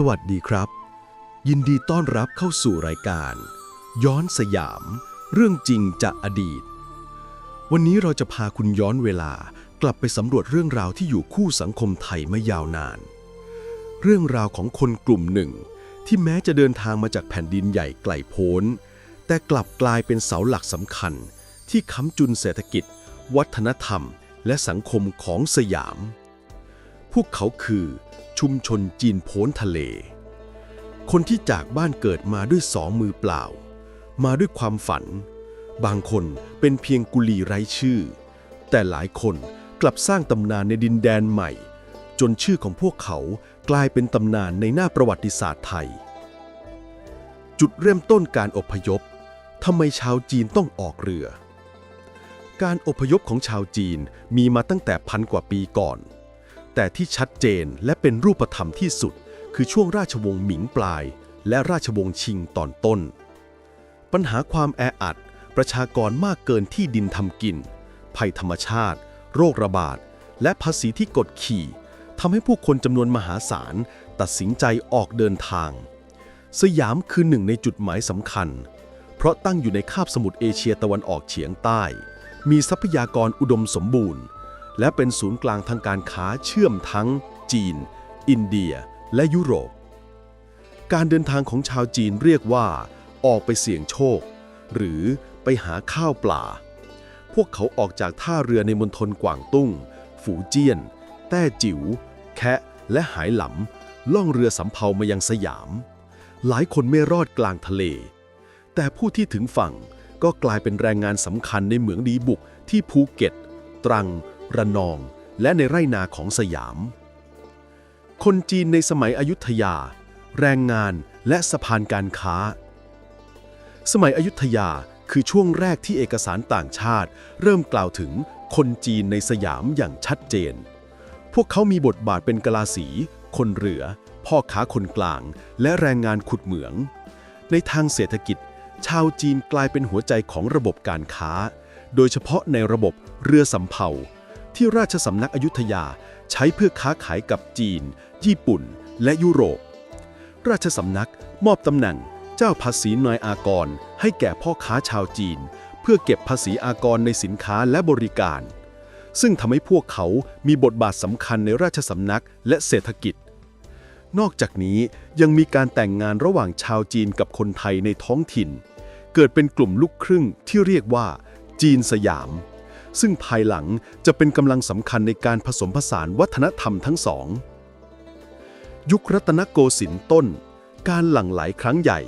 สวัสดีครับ ยินดีต้อนรับเข้าสู่รายการ ย้อนสยาม เรื่องจริงจากอดีต วันนี้เราจะพาคุณย้อนเวลากลับไปสำรวจเรื่องราวที่อยู่คู่สังคมไทยมายาวนาน เรื่องราวของคนกลุ่มหนึ่ง ที่แม้จะเดินทางมาจากแผ่นดินใหญ่ไกลโพ้น แต่กลับกลายเป็นเสาหลักสำคัญ ที่ค้ำจุนเศรษฐกิจ วัฒนธรรม และสังคมของสยาม พวกเขาคือ ชุมชนจีนโพ้นทะเล คนที่จากบ้านเกิดมาด้วยสองมือเปล่า มาด้วยความฝัน บางคนเป็นเพียงกุลีไร้ชื่อ แต่หลายคนกลับสร้างตำนานในดินแดนใหม่ จนชื่อของพวกเขากลายเป็นตำนานในหน้าประวัติศาสตร์ไทย จุดเริ่มต้นการอพยพทำไมชาวจีนต้องออกเรือ การอพยพของชาวจีนมีมาตั้งแต่พันกว่าปีก่อน แต่ที่ชัดเจนและเป็นรูปธรรมที่สุด คือช่วงราชวงศ์หมิงปลาย และราชวงศ์ชิงตอนต้น ปัญหาความแออัด ประชากรมากเกินที่ดินทำกิน ภัยธรรมชาติ โรคระบาด และภาษีที่กดขี่ทำให้ผู้คนจำนวนมหาศาล ตัดสินใจออกเดินทาง สยามคือหนึ่งในจุดหมายสำคัญ เพราะตั้งอยู่ในคาบสมุทรเอเชียตะวันออกเฉียงใต้ มีทรัพยากรอุดมสมบูรณ์ และเป็นศูนย์กลางทางการค้าเชื่อมทั้ง จีน อินเดีย และยุโรป การเดินทางของชาวจีนเรียกว่า ออกไปเสี่ยงโชค หรือไปหาข้าวปลา พวกเขาออกจากท่าเรือในมณฑลกวางตุ้ง ฝูเจี้ยน แต้จิ๋ว แคะและหายหลำล่องเรือสำเภามายังสยาม หลายคนไม่รอดกลางทะเล แต่ผู้ที่ถึงฝั่งก็กลายเป็นแรงงานสำคัญในเหมืองดีบุกที่ภูเก็ต ตรัง ระนอง และในไร่นาของสยาม คนจีนในสมัยอยุธยา แรงงานและสะพานการค้า สมัยอยุธยาคือช่วงแรกที่เอกสารต่างชาติ เริ่มกล่าวถึงคนจีนในสยามอย่างชัดเจน พวกเขามีบทบาทเป็นกลาสี คนเรือ พ่อค้าคนกลาง และแรงงานขุดเหมือง ในทางเศรษฐกิจ ชาวจีนกลายเป็นหัวใจของระบบการค้า โดยเฉพาะในระบบเรือสำเภา ที่ราชสำนักอยุธยาใช้เพื่อค้าขายกับจีน ญี่ปุ่น และยุโรป ราชสำนักมอบตำแหน่งเจ้าภาษีนายอากร ให้แก่พ่อค้าชาวจีน เพื่อเก็บภาษีอากรในสินค้าและบริการ ซึ่งทำให้พวกเขามีบทบาทสำคัญในราชสำนักและเศรษฐกิจ นอกจากนี้ยังมีการแต่งงานระหว่างชาวจีนกับคนไทยในท้องถิ่น เกิดเป็นกลุ่มลูกครึ่งที่เรียกว่า จีนสยาม ซึ่งภายหลังจะเป็นกำลังสำคัญในการผสมผสานวัฒนธรรมทั้งสอง ยุครัตนโกสินทร์ต้น การหลั่งไหลครั้งใหญ่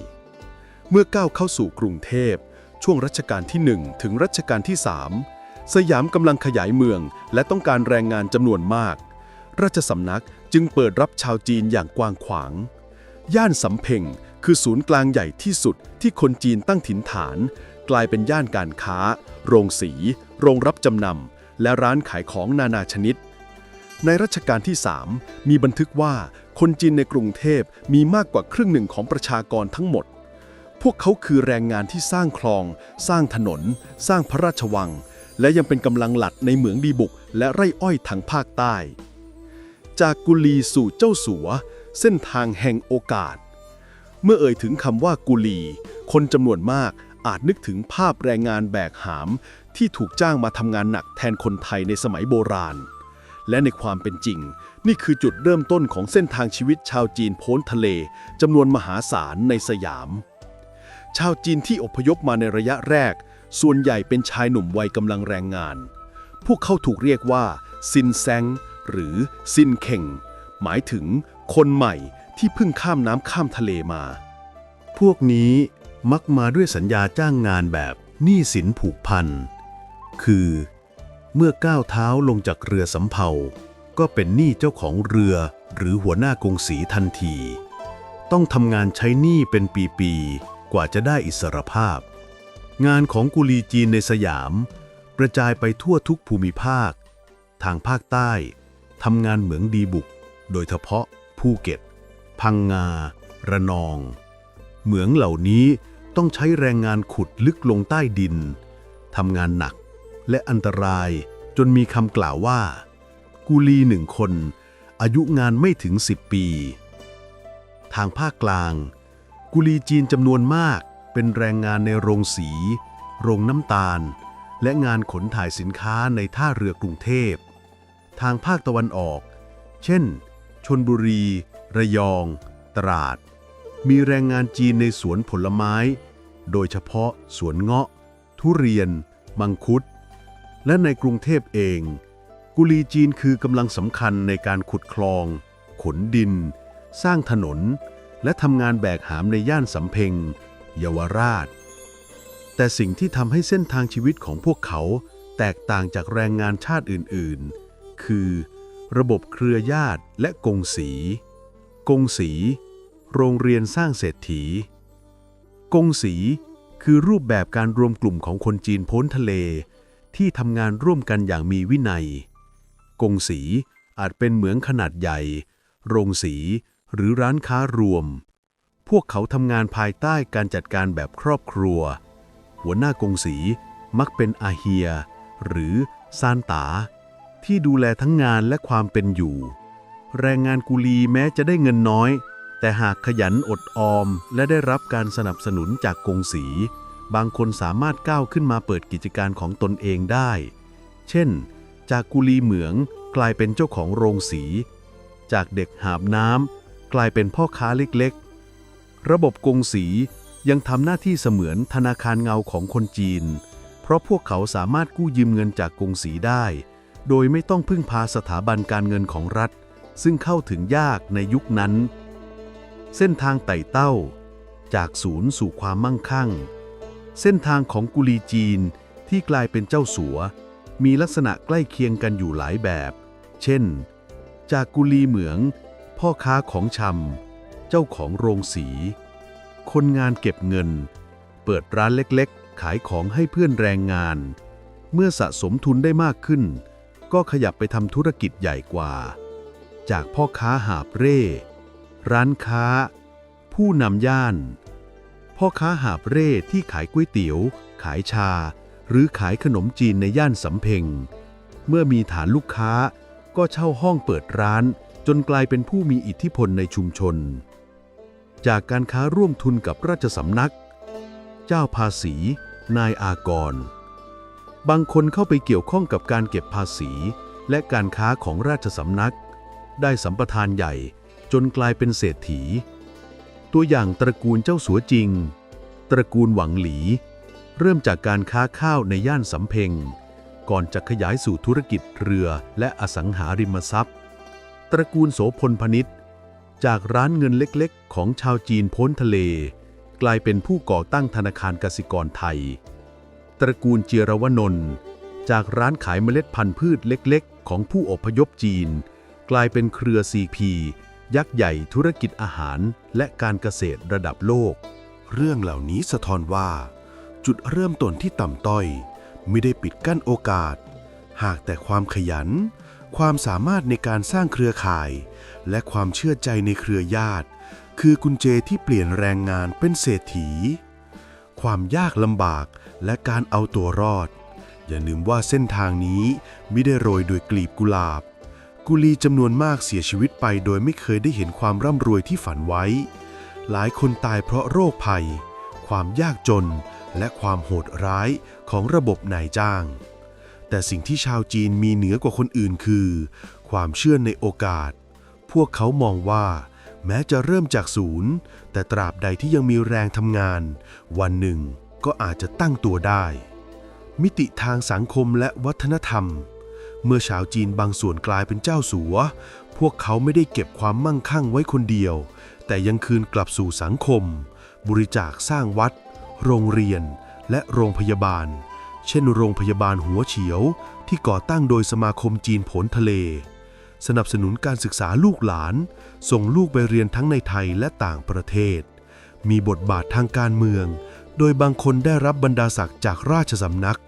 เมื่อก้าวเข้าสู่กรุงเทพ ช่วงรัชกาลที่ 1 ถึงรัชกาลที่ 3 สยามกำลังขยายเมืองและต้องการแรงงานจำนวนมาก ราชสำนักจึงเปิดรับชาวจีนอย่างกว้างขวาง ย่านสำเพ็งคือศูนย์กลางใหญ่ที่สุดที่คนจีนตั้งถิ่นฐาน กลายเป็นย่านการค้า โรงสี โรงรับจำนำ และร้านขายของนานาชนิด ในรัชกาลที่ 3 มีบันทึกว่าคนจีนในกรุงเทพมีมากกว่าครึ่งหนึ่งของประชากรทั้งหมด พวกเขาคือแรงงานที่สร้างคลอง สร้างถนน สร้างพระราชวัง และยังเป็นกำลังหลักในเหมืองดีบุก และไร่อ้อยทางภาคใต้ จากกุลีสู่เจ้าสัว เส้นทางแห่งโอกาส เมื่อเอ่ยถึงคำว่ากุลี คนจำนวนมากอาจนึกถึงภาพแรงงานแบกหาม ที่ถูกจ้างมาทำงานหนักแทนคนไทยในสมัยโบราณ และในความเป็นจริง นี่คือจุดเริ่มต้นของเส้นทางชีวิตชาวจีนโพ้นทะเลจำนวนมหาศาลในสยาม ชาวจีนที่อพยพมาในระยะแรก ส่วนใหญ่เป็นชายหนุ่มวัยกำลังแรงงาน พวกเขาถูกเรียกว่า ซินแซงหรือซินเข่ง หมายถึงคนใหม่ที่เพิ่งข้ามน้ำข้ามทะเลมา พวกนี้มักมาด้วยสัญญาจ้างงานแบบหนี้สินผูกพัน คือ เมื่อก้าวเท้าลงจากเรือสำเภา ก็เป็นหนี้เจ้าของเรือหรือหัวหน้ากงสีทันที ต้องทำงานใช้หนี้เป็นปีๆ กว่าจะได้อิสรภาพ งานของกุลีจีนในสยามกระจายไปทั่วทุกภูมิภาค ทางภาคใต้ทำงานเหมืองดีบุก โดยเฉพาะภูเก็ต พังงา ระนอง เหมืองเหล่านี้ต้องใช้แรงงานขุดลึกลงใต้ดิน ทำงานหนัก และอันตราย จนมีคำกล่าวว่า กุลีหนึ่งคน อายุงานไม่ถึง 10 ปี ทางภาคกลาง กุลีจีนจำนวนมากเป็นแรงงานในโรงสี โรงน้ำตาล และงานขนถ่ายสินค้าในท่าเรือกรุงเทพ ทางภาคตะวันออก เช่น ชนบุรี ระยอง ตราด มีแรงงานจีนในสวนผลไม้ โดยเฉพาะสวนเงาะ ทุเรียน มังคุด และในกรุงเทพเอง กุลีจีนคือกำลังสำคัญในการขุดคลอง ขนดิน สร้างถนน และทำงานแบกหามในย่านสำเพ็งเยาวราช แต่สิ่งที่ทำให้เส้นทางชีวิตของพวกเขาแตกต่างจากแรงงานชาติอื่นๆ คือ ระบบเครือญาติและกงสี กงสี โรงเรียนสร้างเศรษฐี กงสีคือรูปแบบการรวมกลุ่มของคนจีนพ้นทะเล ที่ทำงานร่วมกันอย่างมีวินัย กงสีอาจเป็นเหมืองขนาดใหญ่ โรงสี หรือร้านค้ารวม พวกเขาทำงานภายใต้การจัดการแบบครอบครัว หัวหน้ากงสีมักเป็นอาเฮีย หรือซานตา ที่ดูแลทั้งงานและความเป็นอยู่ แรงงานกุลีแม้จะได้เงินน้อย แต่หากขยันอดออมและได้รับการสนับสนุนจากกงสี บางคนสามารถก้าวขึ้นมาเปิดกิจการของตนเองได้ เช่น จากกุลีเหมืองกลายเป็นเจ้าของโรงสี จากเด็กหาบน้ำกลายเป็นพ่อค้าเล็กๆ ระบบกงสียังทำหน้าที่เสมือนธนาคารเงาของคนจีน เพราะพวกเขาสามารถกู้ยืมเงินจากกงสีได้ โดยไม่ต้องพึ่งพาสถาบันการเงินของรัฐ ซึ่งเข้าถึงยากในยุคนั้น เส้นทางไต่เต้า จากศูนย์สู่ความมั่งคั่ง เส้นทางของกุลีจีนที่กลายเป็นเจ้าสัว มีลักษณะใกล้เคียงกันอยู่หลายแบบ เช่น จากกุลีเหมือง พ่อค้าของชำเจ้าของโรงสี คนงานเก็บเงิน เปิดร้านเล็กๆ ขายของให้เพื่อนแรงงาน เมื่อสะสมทุนได้มากขึ้น ก็ขยับไปทำธุรกิจใหญ่กว่า จากพ่อค้าหาบเร่ ร้านค้า ผู้นำย่าน พ่อค้าหาบเร่ที่ขายก๋วยเตี๋ยว ขายชา หรือขายขนมจีนในย่านสำเพ็ง เมื่อมีฐานลูกค้า ก็เช่าห้องเปิดร้าน จนกลายเป็นผู้มีอิทธิพลในชุมชน จากการค้าร่วมทุนกับราชสำนัก เจ้าภาษี นายอากร บางคนเข้าไปเกี่ยวข้องกับการเก็บภาษี และการค้าของราชสำนัก ได้สัมปทานใหญ่จนกลายเป็นเศรษฐี ตัวอย่างตระกูลเจ้าสัวจริง ตระกูลหวังหลี เริ่มจากการค้าข้าวในย่านสำเพ็ง ก่อนจะขยายสู่ธุรกิจเรือและอสังหาริมทรัพย์ ตระกูลโสพลพนิษฐ์จากร้านเงินเล็กๆ ของชาวจีนพ้นทะเล กลายเป็นผู้ก่อตั้งธนาคารกสิกรไทย ตระกูลเจรวนนท์จากร้านขายเมล็ดพันธุ์พืชเล็กๆ ของผู้อพยพจีน กลายเป็นเครือซีพี ยักษ์ใหญ่ธุรกิจอาหารและการเกษตรระดับโลก เรื่องเหล่านี้สะท้อนว่า จุดเริ่มต้นที่ต่ำต้อย ไม่ได้ปิดกั้นโอกาส หากแต่ความขยัน ความสามารถในการสร้างเครือข่าย และความเชื่อใจในเครือญาติ คือกุญแจที่เปลี่ยนแรงงานเป็นเศรษฐี ความยากลำบากและการเอาตัวรอด อย่าลืมว่าเส้นทางนี้ไม่ได้โรยโดวยกลีบกุหลาบ กุลีจำนวนมากเสียชีวิตไปโดยไม่เคยได้เห็นความร่ำรวยที่ฝันไว้ หลายคนตายเพราะโรคภัย ความยากจน และความโหดร้ายของระบบนายจ้าง แต่สิ่งที่ชาวจีนมีเหนือกว่าคนอื่นคือ ความเชื่อในโอกาส พวกเขามองว่า แม้จะเริ่มจากศูนย์ แต่ตราบใดที่ยังมีแรงทำงาน วันหนึ่งก็อาจจะตั้งตัวได้ มิติทางสังคมและวัฒนธรรม เมื่อชาวจีนบางส่วนกลายเป็นเจ้าสัว พวกเขาไม่ได้เก็บความมั่งคั่งไว้คนเดียว แต่ยังคืนกลับสู่สังคม บริจาคสร้างวัด โรงเรียน และโรงพยาบาล เช่น โรงพยาบาลหัวเฉียว ที่ก่อตั้งโดยสมาคมจีนผลทะเล สนับสนุนการศึกษาลูกหลาน ส่งลูกไปเรียนทั้งในไทยและต่างประเทศ มีบทบาททางการเมือง โดยบางคนได้รับบรรดาศักดิ์จากราชสำนัก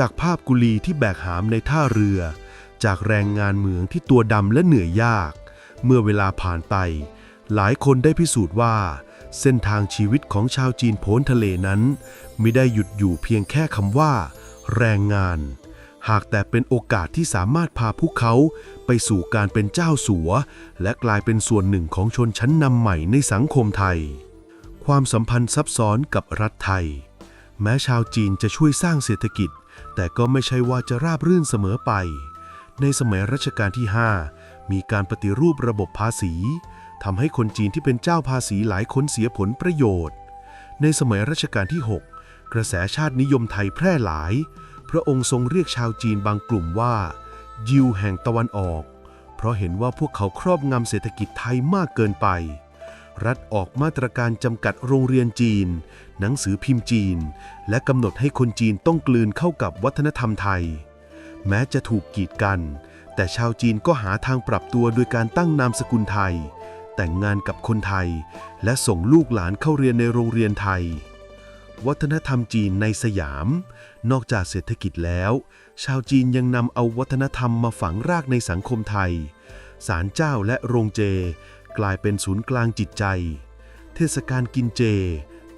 จากภาพกุลีที่แบกหามในท่าเรือ จากแรงงานเหมืองที่ตัวดำและเหนื่อยยาก เมื่อเวลาผ่านไป หลายคนได้พิสูจน์ว่า เส้นทางชีวิตของชาวจีนโพ้นทะเลนั้นไม่ได้หยุดอยู่เพียงแค่คำว่า แรงงาน หากแต่เป็นโอกาสที่สามารถพาพวกเขาไปสู่การเป็นเจ้าสัว และกลายเป็นส่วนหนึ่งของชนชั้นนำใหม่ในสังคมไทย ความสัมพันธ์ซับซ้อนกับรัฐไทย แม้ชาวจีนจะช่วยสร้างเศรษฐกิจ แต่ก็ไม่ใช่ว่าจะราบรื่นเสมอไป ในสมัยรัชกาลที่ 5 มีการปฏิรูประบบภาษีทำให้คนจีนที่เป็นเจ้าภาษีหลายคนเสียผลประโยชน์ ในสมัยรัชกาลที่ 6 กระแสชาตินิยมไทยแพร่หลาย พระองค์ทรงเรียกชาวจีนบางกลุ่มว่า ยิวแห่งตะวันออก เพราะเห็นว่าพวกเขาครอบงำเศรษฐกิจไทยมากเกินไป รัฐออกมาตรการจำกัดโรงเรียนจีน หนังสือพิมพ์จีน และกำหนดให้คนจีนต้องกลืนเข้ากับวัฒนธรรมไทย แม้จะถูกกีดกัน แต่ชาวจีนก็หาทางปรับตัวโดยการตั้งนามสกุลไทย แต่งงานกับคนไทย และส่งลูกหลานเข้าเรียนในโรงเรียนไทย วัฒนธรรมจีนในสยาม นอกจากเศรษฐกิจแล้ว ชาวจีนยังนำเอาวัฒนธรรมมาฝังรากในสังคมไทยศาลเจ้าและโรงเจ กลายเป็นศูนย์กลางจิตใจ เทศกาลกินเจ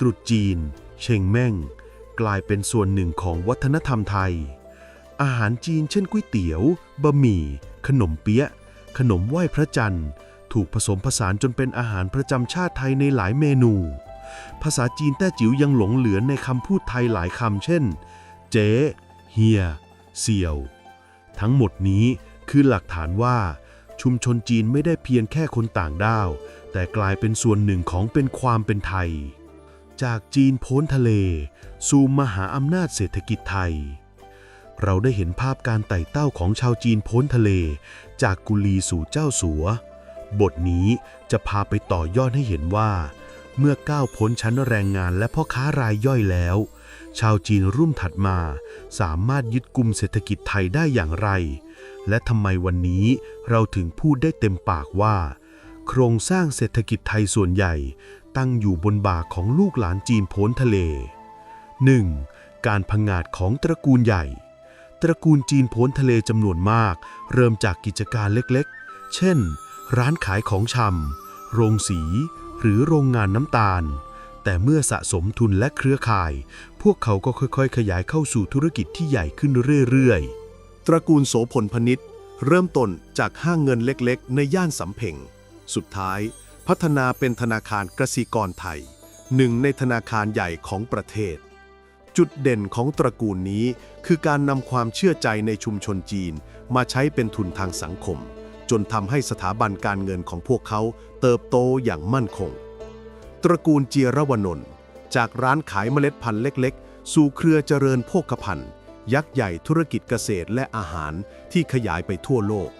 รุษจีน เชงแม่งกลายเป็นส่วนหนึ่งของวัฒนธรรมไทย อาหารจีนเช่นก๋วยเตี๋ยว บะหมี่ ขนมเปี๊ยะ ขนมไหว้พระจันทร์ ถูกผสมผสานจนเป็นอาหารประจำชาติไทยในหลายเมนู ภาษาจีนแต้จิ๋วยังหลงเหลือในคำพูดไทยหลายคำเช่น เจ๊เฮีย เสี่ยว ทั้งหมดนี้คือหลักฐานว่า ชุมชนจีนไม่ได้เพียงแค่คนต่างด้าว แต่กลายเป็นส่วนหนึ่งของเป็นความเป็นไทย จากจีนพ้นทะเล สู่มหาอำนาจเศรษฐกิจไทย เราได้เห็นภาพการไต่เต้าของชาวจีนพ้นทะเล จากกุลีสู่เจ้าสัว บทนี้จะพาไปต่อยอดให้เห็นว่า เมื่อก้าวพ้นชั้นแรงงานและพ่อค้ารายย่อยแล้ว ชาวจีนรุ่นถัดมา สามารถยึดกลุ่มเศรษฐกิจไทยได้อย่างไร และทำไมวันนี้เราถึงพูดได้เต็มปากว่า โครงสร้างเศรษฐกิจไทยส่วนใหญ่ ตั้งอยู่บนบ่าของลูกหลานจีนพ้นทะเล 1. การพังงาดของตระกูลใหญ่ ตระกูลจีนพ้นทะเลจำนวนมาก เริ่มจากกิจการเล็กๆ เช่น ร้านขายของชำ โรงสี หรือโรงงานน้ำตาล แต่เมื่อสะสมทุนและเครือข่าย พวกเขาก็ค่อยๆ ขยายเข้าสู่ธุรกิจที่ใหญ่ขึ้นเรื่อยๆ ตระกูลโสพลพนิษฐ์เริ่มต้นจากห้างเงินเล็กๆ ในย่านสำเพ็ง สุดท้าย พัฒนาเป็นธนาคารกสิกรไทย หนึ่งในธนาคารใหญ่ของประเทศ จุดเด่นของตระกูลนี้คือการนำความเชื่อใจในชุมชนจีน มาใช้เป็นทุนทางสังคม จนทำให้สถาบันการเงินของพวกเขาเติบโตอย่างมั่นคง ตระกูลเจียรวนนท์จากร้านขายเมล็ดพันธุ์เล็ก ๆ สู่เครือเจริญโภคภัณฑ์ ยักษ์ใหญ่ธุรกิจเกษตรและอาหารที่ขยายไปทั่วโลก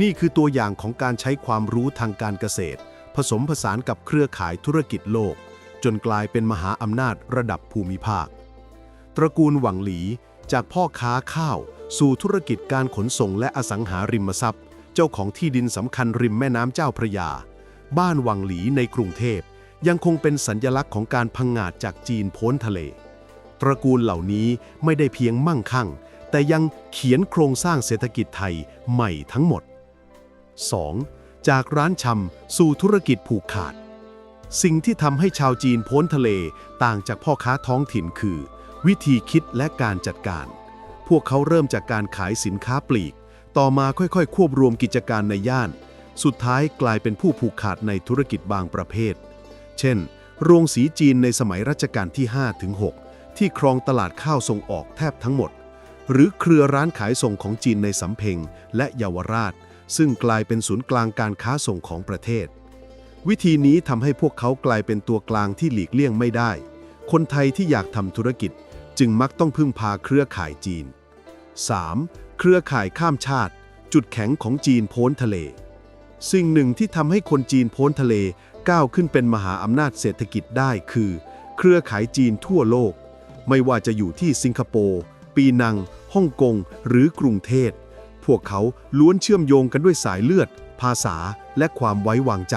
นี่คือตัวอย่างของการใช้ความรู้ทางการเกษตร ผสมผสานกับเครือข่ายธุรกิจโลก จนกลายเป็นมหาอำนาจระดับภูมิภาค ตระกูลหวังหลีจากพ่อค้าข้าว สู่ธุรกิจการขนส่งและอสังหาริมทรัพย์ เจ้าของที่ดินสำคัญริมแม่น้ำเจ้าพระยา บ้านหวังหลีในกรุงเทพ ยังคงเป็นสัญญลักษณ์ของการพังงาดจากจีนพ้นทะเล ตระกูลเหล่านี้ไม่ได้เพียงมั่งคั่ง แต่ยังเขียนโครงสร้างเศรษฐกิจไทยใหม่ทั้งหมด 2. จากร้านชำสู่ธุรกิจผูกขาด สิ่งที่ทำให้ชาวจีนพ้นทะเลต่างจากพ่อค้าท้องถิ่นคือ วิธีคิดและการจัดการ พวกเขาเริ่มจากการขายสินค้าปลีก ต่อมาค่อยๆ ควบรวมกิจการในย่าน สุดท้ายกลายเป็นผู้ผูกขาดในธุรกิจบางประเภท เช่น โรงสีจีนในสมัยรัชกาลที่ 5-6 ที่ครองตลาดข้าวส่งออกแทบทั้งหมด หรือเครือร้านขายส่งของจีนในสำเพ็งและเยาวราช ซึ่งกลายเป็นศูนย์กลางการค้าส่งของประเทศ วิธีนี้ทำให้พวกเขากลายเป็นตัวกลางที่หลีกเลี่ยงไม่ได้ คนไทยที่อยากทำธุรกิจจึงมักต้องพึ่งพาเครือข่ายจีน 3. เครือข่ายข้ามชาติ จุดแข็งของจีนโพ้นทะเล สิ่งหนึ่งที่ทำให้คนจีนโพ้นทะเลก้าวขึ้นเป็นมหาอำนาจเศรษฐกิจได้คือ เครือข่ายจีนทั่วโลก ไม่ว่าจะอยู่ที่สิงคโปร์ ปีนัง ฮ่องกง หรือกรุงเทพ พวกเขาล้วนเชื่อมโยงกันด้วยสายเลือด ภาษา และความไว้วางใจ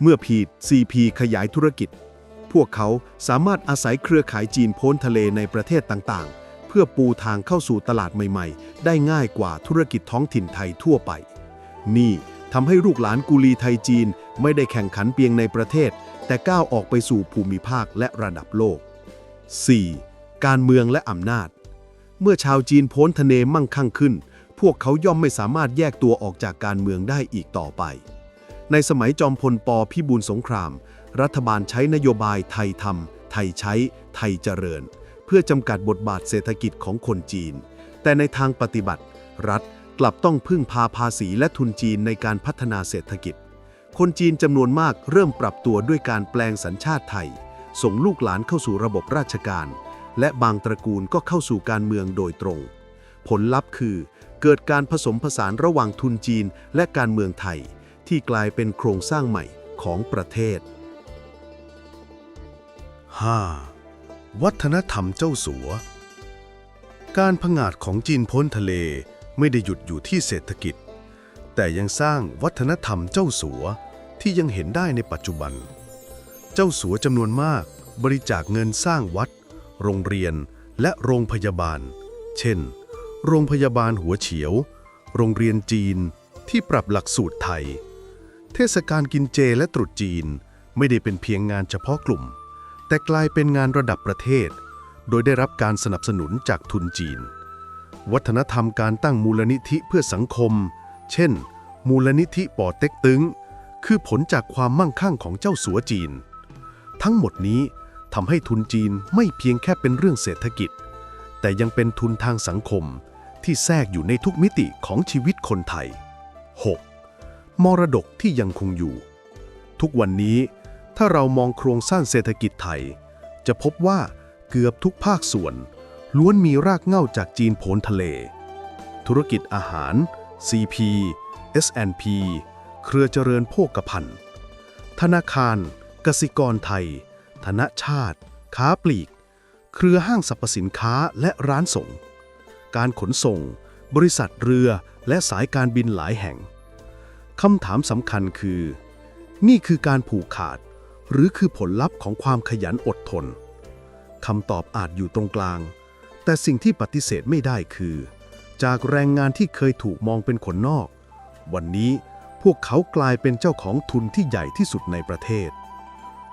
เมื่อพีด CP ขยายธุรกิจ พวกเขาสามารถอาศัยเครือข่ายจีนพ้นทะเลในประเทศต่างๆ เพื่อปูทางเข้าสู่ตลาดใหม่ๆ ได้ง่ายกว่าธุรกิจท้องถิ่นไทยทั่วไป นี่ทำให้ลูกหลานกุลีไทยจีนไม่ได้แข่งขันเพียงในประเทศ แต่ก้าวออกไปสู่ภูมิภาคและระดับโลก 4. การเมืองและอำนาจ เมื่อชาวจีนโพ้นทะเนมั่งคั่งขึ้น พวกเขาย่อมไม่สามารถแยกตัวออกจากการเมืองได้อีกต่อไป ในสมัยจอมพลปพิบูลสงคราม รัฐบาลใช้นโยบายไทยทำไทยใช้ ไทยเจริญ เพื่อจำกัดบทบาทเศรษฐกิจของคนจีน แต่ในทางปฏิบัติ รัฐกลับต้องพึ่งพาภาษีและทุนจีนในการพัฒนาเศรษฐกิจ คนจีนจำนวนมากเริ่มปรับตัวด้วยการแปลงสัญชาติไทย ส่งลูกหลานเข้าสู่ระบบราชการ และบางตระกูลก็เข้าสู่การเมืองโดยตรง ผลลัพธ์คือ เกิดการผสมผสานระหว่างทุนจีนและการเมืองไทย ที่กลายเป็นโครงสร้างใหม่ของประเทศ 5. วัฒนธรรมเจ้าสัว การผงาดของจีนพ้นทะเลไม่ได้หยุดอยู่ที่เศรษฐกิจ แต่ยังสร้างวัฒนธรรมเจ้าสัวที่ยังเห็นได้ในปัจจุบัน เจ้าสัวจำนวนมากบริจาคเงินสร้างวัด โรงเรียน และโรงพยาบาล เช่น โรงพยาบาลหัวเฉียว โรงเรียนจีนที่ปรับหลักสูตรไทย เทศกาลกินเจและตรุษจีนไม่ได้เป็นเพียงงานเฉพาะกลุ่ม แต่กลายเป็นงานระดับประเทศ โดยได้รับการสนับสนุนจากทุนจีน วัฒนธรรมการตั้งมูลนิธิเพื่อสังคม เช่น มูลนิธิป่อเต็กตึง คือผลจากความมั่งคั่งของเจ้าสัวจีน ทั้งหมดนี้ทำให้ทุนจีนไม่เพียงแค่เป็นเรื่องเศรษฐกิจ แต่ยังเป็นทุนทางสังคม ที่แทรกอยู่ในทุกมิติของชีวิตคนไทย 6. มรดกที่ยังคงอยู่ ทุกวันนี้ ถ้าเรามองโครงสร้างเศรษฐกิจไทย จะพบว่าเกือบทุกภาคส่วน ล้วนมีรากเหง้าจากจีนโผนทะเล ธุรกิจอาหาร CP S&P เครือเจริญโภคภัณฑ์ ธนาคาร กสิกรไทย ธนชาติ ค้าปลีก เครือห้างสรรพสินค้าและร้านส่ง การขนส่ง บริษัทเรือและสายการบินหลายแห่งคำถามสำคัญคือ นี่คือการผูกขาด หรือคือผลลัพธ์ของความขยันอดทนคำตอบอาจอยู่ตรงกลาง แต่สิ่งที่ปฏิเสธไม่ได้คือ จากแรงงานที่เคยถูกมองเป็นคนนอก วันนี้พวกเขากลายเป็นเจ้าของทุนที่ใหญ่ที่สุดในประเทศ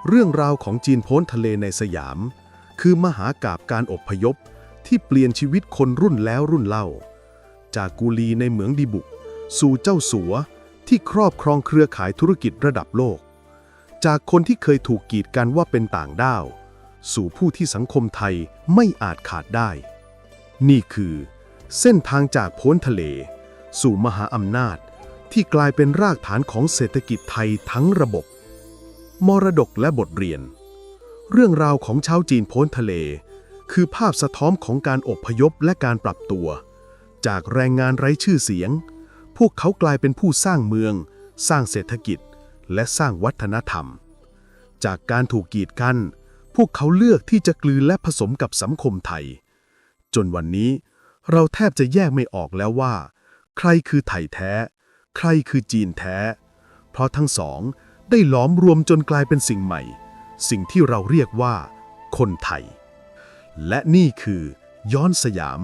เรื่องราวของจีนพ้นทะเลในสยาม คือมหากาบการอพยพ ที่เปลี่ยนชีวิตคนรุ่นแล้วรุ่นเล่า จากกูลีในเหมืองดีบุก สู่เจ้าสัวที่ครอบครองเครือข่ายธุรกิจระดับโลก จากคนที่เคยถูกกีดกันว่าเป็นต่างด้าว สู่ผู้ที่สังคมไทยไม่อาจขาดได้ นี่คือ เส้นทางจากพ้นทะเล สู่มหาอำนาจที่กลายเป็นรากฐานของเศรษฐกิจไทยทั้งระบบ มรดกและบทเรียน เรื่องราวของชาวจีนพ้นทะเล คือภาพสะท้อนของการอพยพและการปรับตัว จากแรงงานไร้ชื่อเสียง พวกเขากลายเป็นผู้สร้างเมือง สร้างเศรษฐกิจ และสร้างวัฒนธรรม จากการถูกกีดกัน พวกเขาเลือกที่จะกลืนและผสมกับสังคมไทย จนวันนี้ เราแทบจะแยกไม่ออกแล้วว่า ใครคือไทยแท้ ใครคือจีนแท้ เพราะทั้งสองได้หลอมรวมจนกลายเป็นสิ่งใหม่ สิ่งที่เราเรียกว่า คนไทย และนี่คือ ย้อนสยาม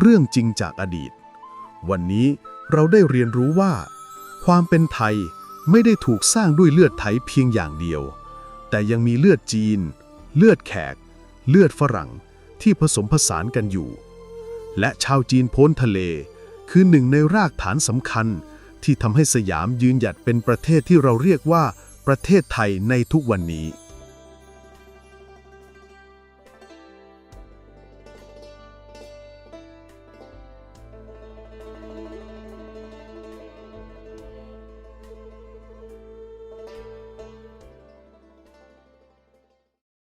เรื่องจริงจากอดีต วันนี้เราได้เรียนรู้ว่า ความเป็นไทยไม่ได้ถูกสร้างด้วยเลือดไทยเพียงอย่างเดียว แต่ยังมีเลือดจีน เลือดแขก เลือดฝรั่งที่ผสมผสานกันอยู่ และชาวจีนพ้นทะเล คือหนึ่งในรากฐานสำคัญที่ทำให้สยามยืนหยัดเป็นประเทศที่เราเรียกว่าประเทศไทยในทุกวันนี้